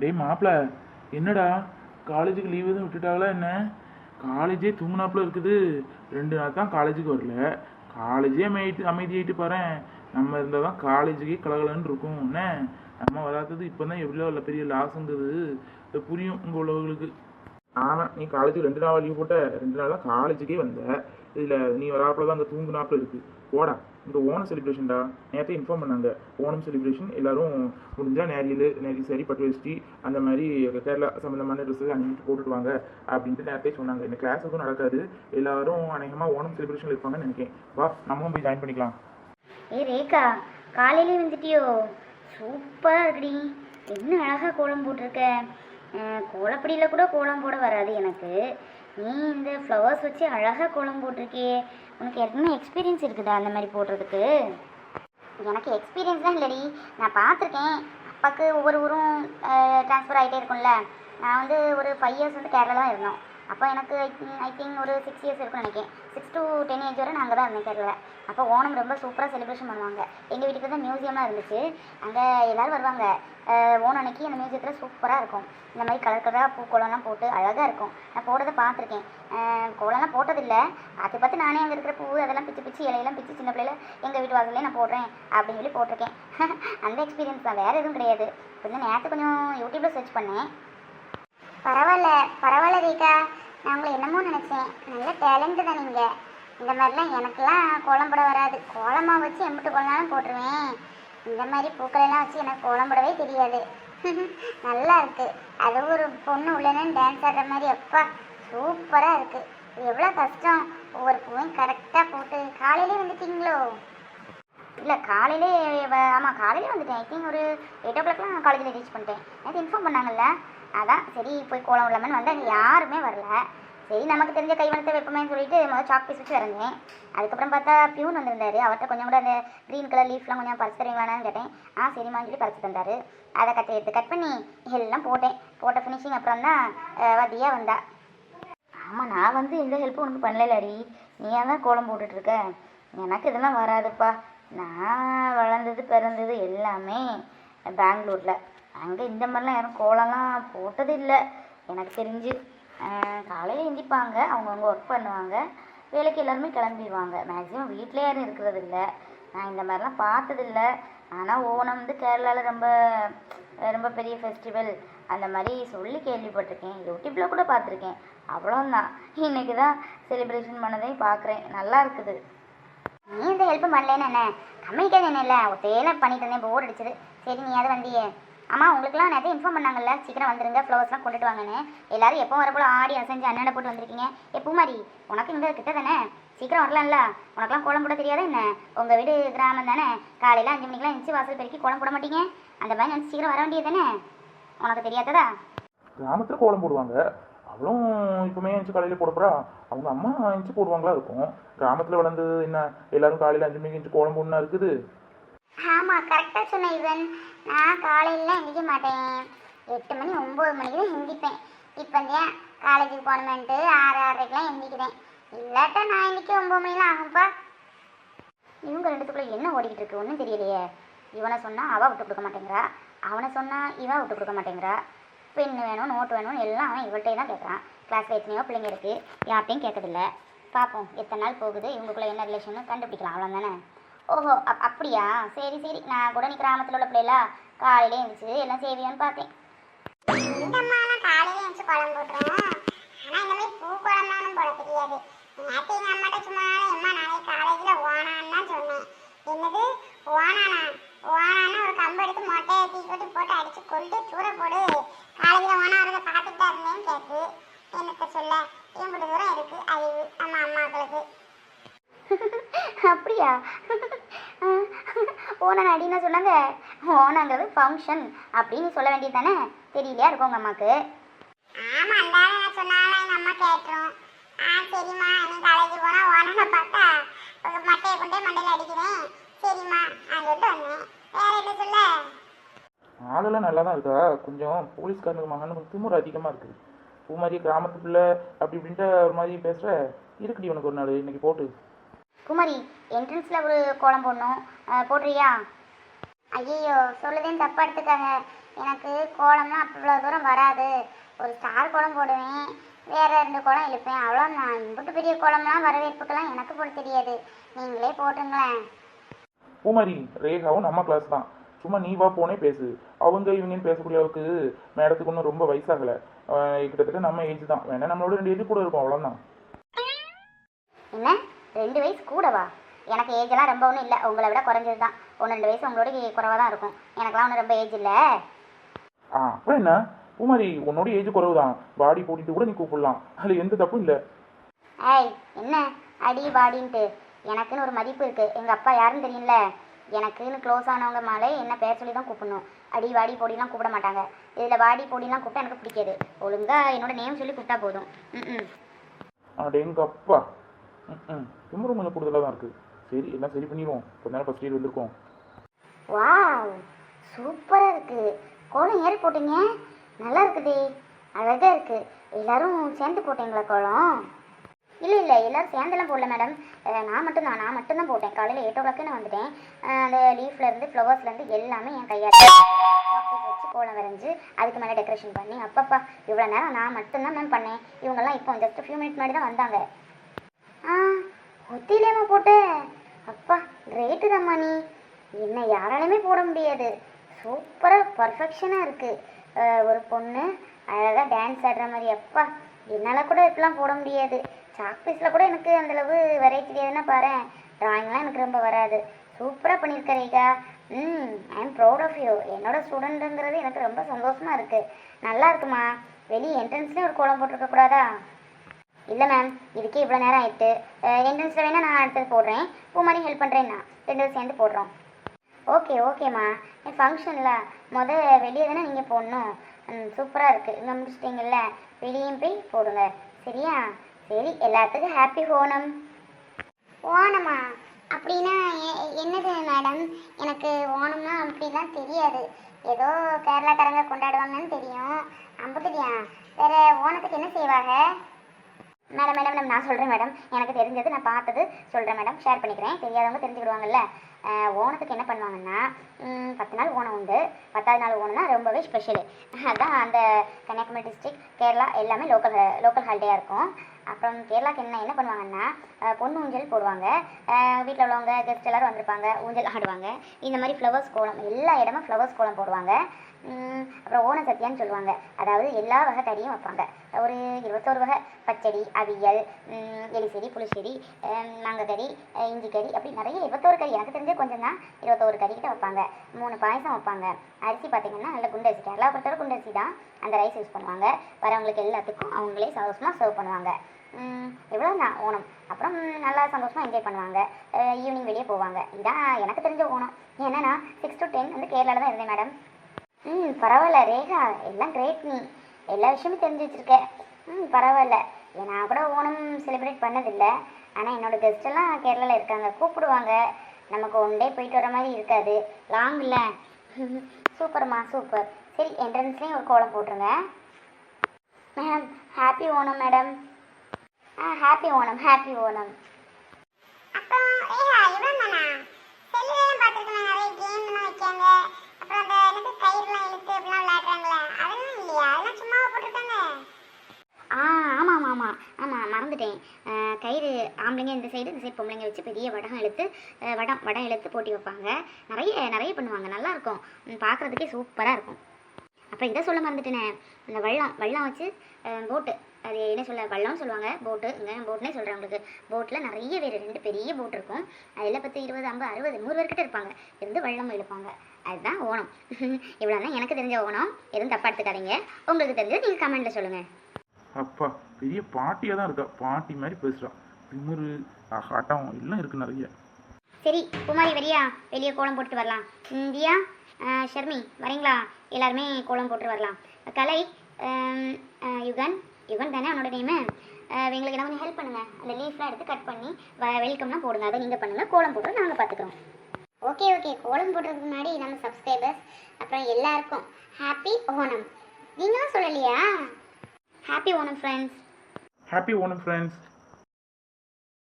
டேய் மாப்பிள என்னடா? காலேஜுக்கு லீவ் எதுவும் விட்டுட்டாங்களா என்ன? காலேஜே தூங்கினாப்புல இருக்குது. ரெண்டு நாள் தான் காலேஜுக்கு வரல. காலேஜே அமைதி அமைதியாயிட்டு பாரேன். நம்ம இருந்தால் தான் காலேஜுக்கே கலகலன்னு இருக்கும். என்ன? நம்ம வராதது இப்போ தான் எவ்வளோ பெரிய லாஸுங்கிறது புரியும் உங்கள் உள்ளவர்களுக்கு ஆனா நீ காலேஜுக்கு ரெண்டு நாள் லீவ் போட்ட ரெண்டு நாளாக காலேஜுக்கே வந்த. இதில் நீ வராப்புல தான் அங்கே தூங்குனாப்புல இருக்குது போடா இந்த ஓணம் செலிப்ரேஷன்டா நேரத்தை இன்ஃபார்ம் பண்ணாங்க. ஓணம் செலிப்ரேஷன் எல்லாரும் முடிஞ்சா நேரியல் நேரில் சரி பட்டு வச்சுட்டு அந்த மாதிரி கேரளா சம்மந்தமான ட்ரெஸ்ஸஸ் அணிஞ்சிட்டு போட்டுடுவாங்க அப்படின்ட்டு நேரத்தை சொன்னாங்க. இந்த கிளாஸ் எதுவும் நடக்காது. எல்லாரும் அநேகமாக ஓணம் செலிப்ரேஷன் இருப்பாங்கன்னு நினைக்கிறேன். வா நம்மளும் போய் ஜாயின் பண்ணிக்கலாம். ஏ ரேகா காலையிலே வந்துட்டியோ சூப்பராக இருக்குடி. என்ன அழகாக கோலம் போட்டிருக்க. கோலப்படியில் கூட கோலம் போட வராது எனக்கு. நீ இந்த ஃப்ளவர்ஸ் வச்சு அழகாக கோலம் போட்டிருக்கியே. உனக்கு ஏற்கனவே எக்ஸ்பீரியன்ஸ் இருக்குதா அந்த மாதிரி போடுறதுக்கு? எனக்கு எக்ஸ்பீரியன்ஸ் தான் இல்லடி. நான் பார்த்துருக்கேன். அப்பாவுக்கு ஒவ்வொரு ஊரும் ட்ரான்ஸ்ஃபர் ஆகிட்டே இருக்கும்ல. நான் வந்து ஒரு ஃபைவ் இயர்ஸ் வந்து கேரளா தான் இருந்தோம். அப்போ எனக்கு ஐ திங்க் ஒரு சிக்ஸ் இயர்ஸ் இருக்கும்னு நினைக்கிறேன். சிக்ஸ் டு டென் ஏஜ் வரை நாங்கள் தான் இருந்தேன் கேரளாவில் அப்போ ஓணம் ரொம்ப சூப்பராக செலிப்ரேஷன் பண்ணுவாங்க. எங்கள் வீட்டுக்கு தான் மியூசியம்லாம் இருந்துச்சு. அங்கே எல்லோரும் வருவாங்க. ஓணம் அன்னைக்கு அந்த மியூசியத்தில் சூப்பராக இருக்கும். இந்த மாதிரி கலர் கலராக பூக்கோளம்லாம் போட்டு அழகாக இருக்கும். நான் போடுறதை பார்த்துருக்கேன். கோலம்லாம் போட்டதில்லை. பார்த்து பார்த்து நானே அங்கே இருக்கிற பூ அதெல்லாம் பிச்சு பிச்சு இலையெல்லாம் பிச்சு சின்ன பிள்ளையில எங்கள் வீட்டு வாசல்லே நான் போடுறேன் அப்படின்னு சொல்லி போட்டிருக்கேன். அந்த எக்ஸ்பீரியன்ஸ் தான். வேறு எதுவும் கிடையாது. கொஞ்சம் நேற்று கொஞ்சம் யூடியூப்பில் சர்ச் பண்ணேன். பரவாயில்ல. பரவாயில்ல ரீகா நான் உங்களை என்னமோ நினச்சேன். நல்ல டேலண்ட்டு தான் நீங்கள் இந்த மாதிரிலாம் எனக்கெல்லாம் கோலம் போட வராது. கோலமாக வச்சு எம்பிட்டு கோலம்னாலும் போட்டுருவேன். இந்த மாதிரி பூக்களெல்லாம் வச்சு எனக்கு கோலம் போடவே தெரியாது. நல்லா இருக்கு. அது ஒரு பொண்ணு உள்ளனு டான்ஸ் ஆடுற மாதிரி. அப்பா சூப்பராக இருக்கு. எவ்வளோ கஷ்டம். ஒவ்வொரு பூவையும் கரெக்டாக போட்டு காலையிலே வந்துட்டீங்களோ? இல்லை காலையிலே ஆமாம் காலையிலே வந்துட்டேன். ஐ திங்க் ஒரு எயிட் ஓ கிளாக்லாம் காலேஜில் ரீச் பண்ணிட்டேன். எனக்கு இன்ஃபார்ம் பண்ணாங்கல்ல? அதான் சரி போய் கோலம் இல்லாமல் வந்தேன். யாருமே வரல. சரி நமக்கு தெரிஞ்ச கைவனத்தை வைப்போமேன்னு சொல்லிட்டு முதல்ல சாக் பீஸ் வச்சு வரைஞ்சேன். அதுக்கப்புறம் பார்த்தா பியூன் வந்திருந்தாரு. அவர்கிட்ட கொஞ்சம் கூட அந்த க்ரீன் கலர் லீஃப்லாம் கொஞ்சம் பறிச்சு தருவீங்களான்னு கேட்டேன். ஆ சரிமான்னு சொல்லி பறிச்சு தந்தாரு. அதை கட் எடுத்து கட் பண்ணி எல்லாம் போட்டேன். போட்ட ஃபினிஷிங் அப்புறம் தான் வதியா வந்தா. ஆமாம் நான் வந்து எந்த ஹெல்ப்பும் உனக்கு பண்ணலடி நீயா தான் கோலம் போட்டுட்ருக்க எனக்கு இதெல்லாம் வராதுப்பா. நான் வளர்ந்தது பிறந்தது எல்லாமே பெங்களூரில். அங்கே இந்த மாதிரிலாம் யாரும் கோலம்லாம் போட்டது இல்லை எனக்கு தெரிஞ்சு காலையில் எந்திப்பாங்க. அவங்கவுங்க ஒர்க் பண்ணுவாங்க. வேலைக்கு எல்லாருமே கிளம்பிடுவாங்க. மேக்ஸிமம் வீட்டிலே யாரும் இருக்கிறது இல்லை நான் இந்த மாதிரிலாம் பார்த்ததில்ல. ஆனால் ஓணம் வந்து கேரளாவில் ரொம்ப ரொம்ப பெரிய ஃபெஸ்டிவல் அந்த மாதிரி சொல்லி கேள்விப்பட்டிருக்கேன். யூடியூப்பில் கூட பார்த்துருக்கேன். அவ்வளோந்தான் இன்னைக்கு தான் செலிப்ரேஷன் பண்ணதையும் பார்க்குறேன். நல்லா இருக்குது. நீ இந்த ஹெல்ப்பும் பண்ணலன்னு என்ன? கம்மிக்காது என்ன இல்லை? ஒத்தையில பண்ணிட்டு இருந்தேன். போர் அடிச்சது. சரி நீ அதை வந்தியே. ஆமாம் உங்களுக்குலாம் நிறைய இன்ஃபார்ம் பண்ணாங்கல்ல? சீக்கிரம் வந்துருங்க ஃப்ளவர்ஸ்லாம் கொண்டுட்டு வாங்கன்னு. எல்லாரும் எப்போ வர போல ஆடி அசைஞ்சு அண்ணனை போட்டு வந்திருக்கீங்க. ஏ பூமாரி உனக்கு இங்கே கிட்ட தானே? சீக்கிரம் வரலாம்ல. உனக்குலாம் கோலம் போட தெரியாதா என்ன? உங்கள் வீடு கிராமம் தானே. காலையில் அஞ்சு மணிக்கெலாம் எந்திரிச்சு வாசல் பெருக்கி கோலம் போட மாட்டீங்க? அந்த மாதிரி நினச்சி சீக்கிரம் வர வேண்டியது தானே? உனக்கு தெரியாததா? கிராமத்தில் கோலம் போடுவாங்க. அவளும் இப்போமே எழுந்துச்சு காலையில் போட போறா. அவங்க அம்மா எழுந்துச்சு போடுவாங்களா இருக்கும். கிராமத்தில் வளர்ந்து என்ன? எல்லாரும் காலையில் அஞ்சு மணிக்கு எழுந்துச்சு கோலம் போடணும் இருக்குது. ஆமாம் கரெக்டாக சொன்ன இவன். நான் காலையில எந்திக்க மாட்டேன். எட்டு மணி ஒம்பது மணிக்கு தான் எந்திப்பேன் இப்போ இல்லையா காலேஜுக்கு போகணுமென்ட்டு ஆறு ஆறரைக்கெலாம் எந்திக்கிறேன் இல்லாட்டா நான் இன்றைக்கி ஒம்பது மணிலாம் ஆகும்ப்பா இவங்க ரெண்டுத்துக்குள்ளே என்ன ஓடிக்கிட்டு இருக்கு? ஒன்றும் தெரியலையே. இவனை சொன்னால் அவள் விட்டு கொடுக்க மாட்டேங்கிறா. அவனை சொன்னால் இவன் விட்டு கொடுக்க மாட்டேங்கிறா. பென் வேணும் நோட்டு வேணும் எல்லாம் அவன் இவள்கிட்டே தான் கேட்குறான் கிளாஸில் எத்தனையோ பிள்ளைங்க இருக்குது யார்கிட்டையும் கேட்கறதில்ல பார்ப்போம் எத்தனை நாள் போகுது? இவங்களுக்குள்ளே என்ன ரிலேஷன் கண்டுபிடிக்கலாம். அவ்வளோ தானே ஓஹோ அப் அப்படியா? சரி சரி. நான் கூட நீ கிராமத்தில் உள்ள பிள்ளைல காலையில எழுந்துச்சு எல்லாம் செய்வியான்னு பார்த்தேன் இந்த அம்மாலாம் காலையில எழுந்து கோலம் போட்டுரும் இந்த மாதிரி பூ போட தெரியாது. நேற்று எங்க அம்மாட்ட சும்மா அம்மா நாளைக்கு காலேஜ்ல ஓனான்னு சொன்னேன். என்னது? ஓனானா? ஓனானா ஒரு கம்பு எடுத்து மொட்டையை தீ கொட்டி போட்டு அடிச்சு கொண்டு தூர போடு. காலேஜ்ல ஓனா வரத பார்த்துட்டு இருந்தேன்னு சொல்ல என் தூரம் இருக்கு அறிவு நம்ம அம்மாக்களுக்கு அப்படியா ஓனன் அடின்னு சொன்னாங்க. ஓனங்கிறது ஃபங்க்ஷன் அப்படின்னு சொல்ல வேண்டியது தானே? தெரியலையா இருக்கும் உங்கள் அம்மாவுக்கு ஆமா அந்த ஆளு நான் சொன்னாலும் எங்க அம்மா கேட்டுரும் ஆ சரிம்மா நீ காலேஜ் போனா ஓனனை பார்த்தா ஒரு மட்டையை கொண்டே மண்டையில அடிக்கிறேன். சரிம்மா நான் சொல்லிட்டு வந்தேன். வேற என்ன சொல்ல? அதெல்லாம் நல்லா தான் இருக்கா? கொஞ்சம் போலீஸ்காரனுக்கு மகனுக்கு திமுறை அதிகமாக இருக்குது பூ மாதிரி கிராமத்து பிள்ளை அப்படி இப்படின்ட்டு ஒரு மாதிரி பேசுகிற இருக்குடி உனக்கு ஒரு நாள் இன்னைக்கு போட்டு. குமாரி என்ட்ரன்ஸில் ஒரு கோலம் போடணும். போடுறியா? ஐயோ சொல்லுதேன்னு தப்பா எடுத்துக்காங்க எனக்கு கோலம்லாம் அவ்வளோ தூரம் வராது. ஒரு ஸ்டார் கோலம் போடுவேன். வேற ரெண்டு கோலம் இழுப்பேன். அவ்வளோ நான் இம்புட்டு பெரிய கோலம்லாம் வரவேற்புக்கெல்லாம் எனக்கு போட தெரியாது. நீங்களே போட்டுங்களேன். பூமாரி ரேகாவும் நம்ம கிளாஸ் தான். சும்மா நீ வா போனே பேசு. அவங்க இவங்கன்னு பேசக்கூடிய அளவுக்கு மேடத்துக்கு ஒன்றும் ரொம்ப வயசாகலை. கிட்டத்தட்ட நம்ம ஏஜ் தான். வேணா நம்மளோட ரெண்டு ஏஜ் கூட இருக்கும். அவ்வளோதான் என்ன? ரெண்டு வயசு கூடவா எனக்கு ஏஜெல்லாம் ரொம்ப ஒன்றும் இல்லை. உங்களை விட குறைஞ்சது தான் ஒன்று ரெண்டு வயசு உங்களோட குறைவாக தான் இருக்கும். எனக்கெல்லாம் ஒன்றும் ரொம்ப ஏஜ் இல்லை. ஆ அப்புறம் என்ன? பூமாரி உன்னோட ஏஜ் குறைவு தான் பாடி போட்டிட்டு கூட நீ கூப்பிடலாம். அதில் எந்த தப்பும் இல்லை. ஏய் என்ன? அடி பாடின்ட்டு எனக்குன்னு ஒரு மதிப்பு இருக்குது எங்கள் அப்பா யாருன்னு தெரியும்ல? எனக்குன்னு க்ளோஸ் ஆனவங்க மேலே என்ன பேர் சொல்லி தான் கூப்பிடணும். அடி வாடி பொடிலாம் கூப்பிட மாட்டாங்க. இதில் வாடி பொடிலாம் கூப்பிட்டா எனக்கு பிடிக்காது. ஒழுங்காக என்னோட நேம் சொல்லி கூப்பிட்டா போதும். ம் ம் அட ரொம்ப ரொம்ப ம் கூடுதலாக தான் இருக்குது சரி எல்லாம் சரி பண்ணிடுவோம். கொஞ்ச நேரம் ஃபஸ்ட் இயர் வந்திருக்கோம். வாவ் சூப்பராக இருக்குது கோலம் ஏறி போட்டீங்க. நல்லா இருக்குதே அழகாக இருக்குது எல்லாரும் சேர்ந்து போட்டீங்களா கோலம்? இல்லை இல்லை எல்லோரும் சேர்ந்தெல்லாம் போடல மேடம். நான் நான் மட்டும்தான் நான் மட்டும்தான் போட்டேன். காலையில் எயிட் ஓ கிளாக்கு நான் வந்துட்டேன். அந்த லீஃப்லேருந்து ஃப்ளவர்ஸ்லேருந்து எல்லாமே என் கையால் சாக்பீஸ் வச்சு கோலம் வரைஞ்சி அதுக்கு மேலே டெக்கரேஷன் பண்ணி அப்பப்பா இவ்வளோ நேரம் நான் மட்டும்தான் மேம் பண்ணேன். இவங்கெல்லாம் இப்போ ஜஸ்ட் ஃபியூ மினிட் முன்னாடி தான் வந்தாங்க. ஒத்திலேமா போட்ட. அப்பா கிரேட்டு தான்மா நீ. என்ன யாராலையுமே போட முடியாது. சூப்பராக பர்ஃபெக்ஷனாக இருக்குது ஒரு பொண்ணு அழகாக டான்ஸ் ஆடுற மாதிரி. அப்பா என்னால் கூட இப்படிலாம் போட முடியாது. சாக் பீஸில் கூட எனக்கு அந்தளவு வரைய தெரியாதுன்னா பாரு ட்ராயிங்லாம் எனக்கு ரொம்ப வராது. சூப்பராக பண்ணியிருக்க Rekha hmm I am proud of you என்னோட ஸ்டூடெண்ட்டுங்கிறது எனக்கு ரொம்ப சந்தோஷமாக இருக்குது நல்லா இருக்குமா? வெளியே என்ட்ரன்ஸ்லேயே ஒரு கோலம் போட்டிருக்க கூடாதா? இல்லை மேம் இதுக்கே இவ்வளோ நேரம் ஆயிட்டு. என்ட்ரன்ஸில் வேணால் நான் அடுத்தது போடுறேன். பூ மாதிரி ஹெல்ப் பண்ணுறேன் நான். ரெண்டு பேரும் சேர்ந்து போடுறோம். ஓகே ஓகேம்மா என் ஃபங்க்ஷனில் மொதல் வெளியே தானே நீங்கள் போடணும். சூப்பராக இருக்குது இங்கே முடிச்சிட்டிங்கல்ல? வெளியும் போய் போடுங்க. சரியா? சரி எல்லாத்துக்கும் ஹாப்பி ஓணம். ஓணமா? அப்படின்னா என்னது மேடம் எனக்கு ஓணம்னா அப்படிலாம் தெரியாது. ஏதோ கேரளாக்காரங்க கொண்டாடுவாங்கன்னு தெரியும். அம்புட்டுதியா வேறு ஓணத்துக்கு என்ன செய்வாங்க? மேடம் மேடம் மேடம் நான் சொல்கிறேன் மேடம். எனக்கு தெரிஞ்சது நான் பார்த்தது சொல்கிறேன் மேடம். ஷேர் பண்ணிக்கிறேன். தெரியாதவங்க தெரிஞ்சுக்கிடுவாங்கல்ல. ஓணத்துக்கு என்ன பண்ணுவாங்கன்னா பத்து நாள் ஓணம் உண்டு. பத்தாவது நாள் ஓணம்னா ரொம்பவே ஸ்பெஷலு அதான் அந்த கன்னியாகுமரி டிஸ்ட்ரிக் கேரளா எல்லாமே லோக்கல் லோக்கல் ஹாலிடேயாக இருக்கும். அப்புறம் கேரளாக்கு என்ன என்ன பண்ணுவாங்கன்னா பொண்ணு ஊஞ்சல் போடுவாங்க. வீட்டில் உள்ளவங்க கெஸ்ட் எல்லாரும் வந்திருப்பாங்க ஊஞ்சல் ஆடுவாங்க. இந்த மாதிரி ஃப்ளவர்ஸ் கோலம் எல்லா இடமும் ஃப்ளவர்ஸ் கோலம் போடுவாங்க. அப்புறம் ஓண சத்தியான்னு சொல்லுவாங்க. அதாவது எல்லா வகை கறியும் வைப்பாங்க. ஒரு இருபத்தோரு வகை பச்சடி அவியல் எலிசெடி புளிச்செடி மாங்கக்கறி இஞ்சி கறி அப்படி நிறைய இருபத்தோரு கறி. எனக்கு தெரிஞ்ச கொஞ்சம் தான் இருபத்தோரு கறி கிட்ட வைப்பாங்க. மூணு பாயசம் வைப்பாங்க. அரிசி பார்த்தீங்கன்னா நல்ல குண்டரிசி. கேரளா பொறுத்தவரை குண்டரிசி தான் அந்த ரைஸ் யூஸ் பண்ணுவாங்க. வரவங்களுக்கு எல்லாத்துக்கும் அவங்களே சந்தோஷமாக சர்வ் பண்ணுவாங்க. எவ்வளோ நான் ஓணம். அப்புறம் நல்லா சந்தோஷமாக என்ஜாய் பண்ணுவாங்க. ஈவினிங் வெளியே போவாங்க. இதான் எனக்கு தெரிஞ்ச ஓணம். ஏன்னா சிக்ஸ் டு டென் வந்து கேரளாவில் தான் இருந்தேன் மேடம் ம் பரவாயில்ல ரேகா. எல்லாம் கிரேட் நீ. எல்லா விஷயமும் தெரிஞ்சு வச்சுருக்கேன் ம் பரவாயில்ல. நான் கூட ஓணம் செலிப்ரேட் பண்ணதில்லை. ஆனால் என்னோட கெஸ்ட்டெல்லாம் கேரளாவில் இருக்காங்க. கூப்பிடுவாங்க. நமக்கு ஒன் டே போயிட்டு வர மாதிரி இருக்காது. லாங் இல்லை. சூப்பர்மா சூப்பர். சரி என்ட்ரன்ஸ்லேயும் ஒரு கோலம் போட்டுருங்க. மேம் ஹாப்பி ஓணம் மேடம் ஆ ஹாப்பி ஓணம் ஹாப்பி ஓணம் அப்புறம் ஏஹா இவன் தானா செல்லுலாம் பார்த்துருக்கேன் நிறைய கேம்லாம் வைக்காங்க அப்புறம் அந்த எனக்கு கயிறுலாம் இழுத்து அப்படிலாம் விளையாடுறாங்களே அதெல்லாம் இல்லையா அதெல்லாம் சும்மாவா போட்டிருக்காங்க ஆ ஆமாம் ஆமாம் ஆமாம் ஆமாம் மறந்துட்டேன் அஹ், கயிறு ஆம்பளைங்க இந்த சைடு இந்த சைடு பொம்பளைங்க வச்சு பெரிய வடம் இழுத்து வடம் வடம் இழுத்து போட்டி வைப்பாங்க. நிறைய நிறைய பண்ணுவாங்க. நல்லா இருக்கும் சூப்பராக இருக்கும். அப்புறம் இதை சொல்ல மறந்துட்டேனே. இந்த வள்ளம் வள்ளம் வச்சு போட்டு. அது என்ன சொல்ல வள்ளம்னு சொல்லுவாங்க. போட்டு இங்கே போட்னே சொல்கிறேன் உங்களுக்கு. போட்டில் நிறைய பேர் ரெண்டு பெரிய போட் இருக்கும். அதில் பத்து இருபது ஐம்பது அறுபது நூறு பேர்கிட்ட இருப்பாங்க. இருந்து வள்ளம் இழுப்பாங்க. அதுதான் ஓணம். இவ்வளோ தான் எனக்கு தெரிஞ்ச ஓணம். எதுவும் தப்பாக எடுத்துக்காதீங்க. உங்களுக்கு தெரிஞ்சது நீங்கள் கமெண்ட்டில் சொல்லுங்கள் அப்பா பெரிய பாட்டியாக தான் இருக்கா. பாட்டி மாதிரி பேசுகிறான் திமிரு ஆட்டம் எல்லாம் இருக்குது நிறைய. சரி குமாரி வரியா? வெளியே கோலம் போட்டு வரலாம். ம், தியா அஹ், ஷர்மி வரீங்களா? எல்லாருமே கோலம் போட்டு வரலாம். கலை யுகன் யுகன் தானே அவனோட நேமு எங்களுக்கு என்ன கொஞ்சம் ஹெல்ப் பண்ணுங்கள் அந்த லீஃப்லாம் எடுத்து கட் பண்ணி வெல்கம்லாம் போடுங்க. அதை நீங்கள் பண்ணுங்கள் கோலம் போட்டு நாங்கள் பார்த்துக்குறோம். Okay okay. கோலம் போடுறதுக்கு முன்னாடி நம்ம சப்ஸ்கிரைபர்ஸ் அப்புறம் எல்லாருக்கும் ஹாப்பி ஓணம். நீங்களும் சொல்லலையா? Happy Onam friends happy Onam friends